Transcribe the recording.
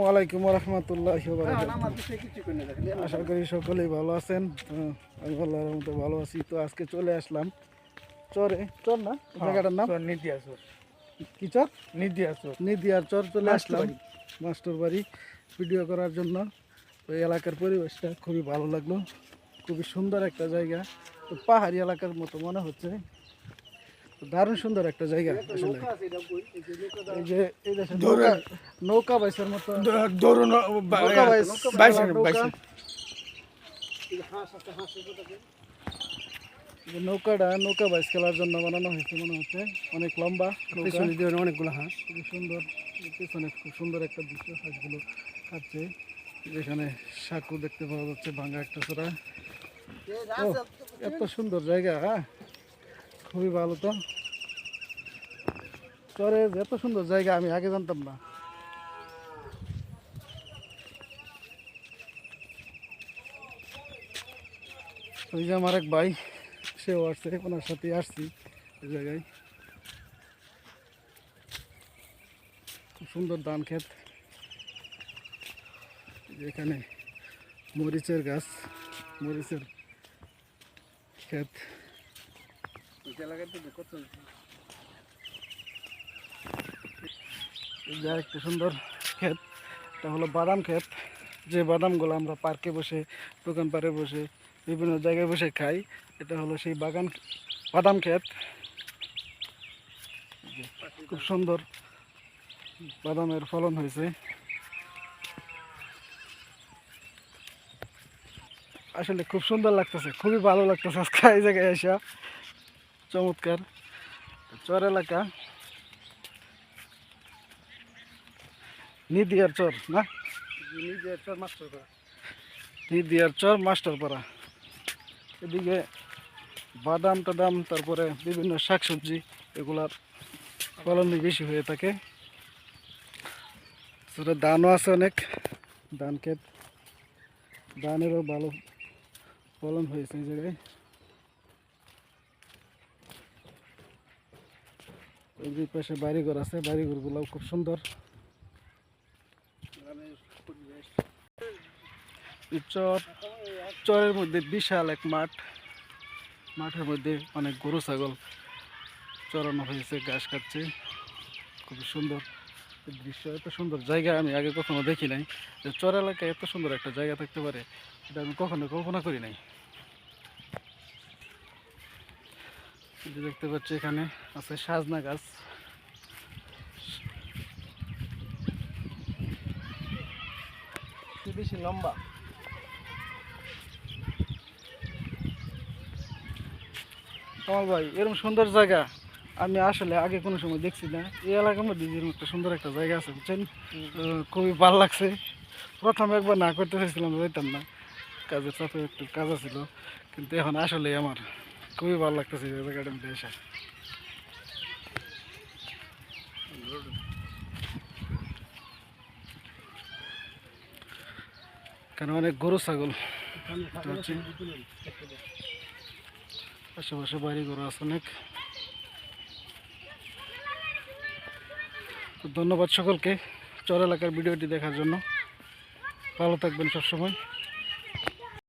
আসসালামু আলাইকুম রহমতুল্লাহ আশা করি সকলেই ভালো আছেন। আমি আল্লাহর মতো ভালো আছি। তো আজকে চলে আসলাম চরে চর না? জায়গাটার নাম? নিদিয়া চোর কি চর? নিদিয়া চোর নিদিয়ার চর চলে আসলাম। মাস্টার বাড়ি। ভিডিও করার জন্য তো এই এলাকার পরিবেশটা খুবই ভালো লাগল। খুবই সুন্দর একটা জায়গা। তো পাহাড়ি এলাকার মতো মনে হচ্ছে। দারুণ সুন্দর একটা জায়গা আসলে। এই যে এই দেশে নৌকা নৌকা বাইসের মতো। ধরুন নৌকা বাইস নৌকা। যে নৌকাটা নৌকা বাইস খেলার জন্য বানানো হয়েছে মনে হচ্ছে। অনেক লম্বা। দিয়ে অনেকগুলো হাঁস। খুবই সুন্দর পেছনে খুব সুন্দর একটা দৃশ্য হাঁসগুলো খাচ্ছে যেখানে সাঁকু দেখতে পাওয়া যাচ্ছে ভাঙা একটা চোরা। এত সুন্দর জায়গা হ্যাঁ? খুবই ভালো তো। চরে যে এত সুন্দর জায়গা আমি আগে জানতাম না। ওই যে আমার এক ভাই সেও আসছে ওনার সাথে আসছি ওই জায়গায়। খুব সুন্দর ধান ক্ষেত। এখানে মরিচের গাছ মরিচের ক্ষেত। এই যে একটা সুন্দর ক্ষেত এটা হলো বাদাম ক্ষেত। যে বাদামগুলো আমরা পার্কে বসে দোকান পাড়ে বসে বিভিন্ন জায়গায় বসে খাই। এটা হলো সেই বাগান বাদাম ক্ষেত। খুব সুন্দর বাদামের ফলন হয়েছে। আসলে খুব সুন্দর লাগতেছে খুবই ভালো লাগতেছে আজকে এই জায়গায় এসা। চমৎকার। চর এলাকা। নিদিয়ার চর না? নিদিয়ার চর মাস্টারপাড়া। এদিকে বাদাম টাদাম তারপরে বিভিন্ন শাকসবজি এগুলার ফলনই বেশি হয়ে থাকে। সেটা ধানও আছে অনেক। ধান ক্ষেত ধানেরও ভালো ফলন হয়েছে এই জায়গায়। এই পাশে বাড়িঘর আছে। বাড়িঘরগুলোও খুব সুন্দর। চর চরের মধ্যে বিশাল এক মাঠ। মাঠের মধ্যে অনেক গরু, ছাগল চড়ানো হয়েছে, ঘাস খাচ্ছে। খুবই সুন্দর দৃশ্য, এত সুন্দর জায়গা আমি আগে কখনো দেখি নাই। যে চর এলাকায় এত সুন্দর একটা জায়গা থাকতে পারে, এটা আমি কখনো কল্পনা করি নাই। দেখতে পাচ্ছি এখানে আছে সাজনা গাছ। বেশি লম্বা। কামাল ভাই এরকম সুন্দর জায়গা। আমি আসলে আগে কোনো সময় দেখছি না। এই এলাকার মধ্যে যেরকম একটা সুন্দর একটা জায়গা আছে বুঝছেন? খুবই ভালো লাগছে। প্রথমে একবার না করতে চাইছিলাম যাইতাম না। কাজের সাথে একটু কাজ ছিল কিন্তু এখন আসলে আমার খুবই ভালো লাগতেছে এই জায়গাটার মধ্যে এসে। এখানে অনেক গরু ছাগল। আশেপাশে বাড়ি ঘর আছে অনেক। তো ধন্যবাদ সকলকে চর এলাকার ভিডিওটি দেখার জন্য। ভালো থাকবেন সবসময়।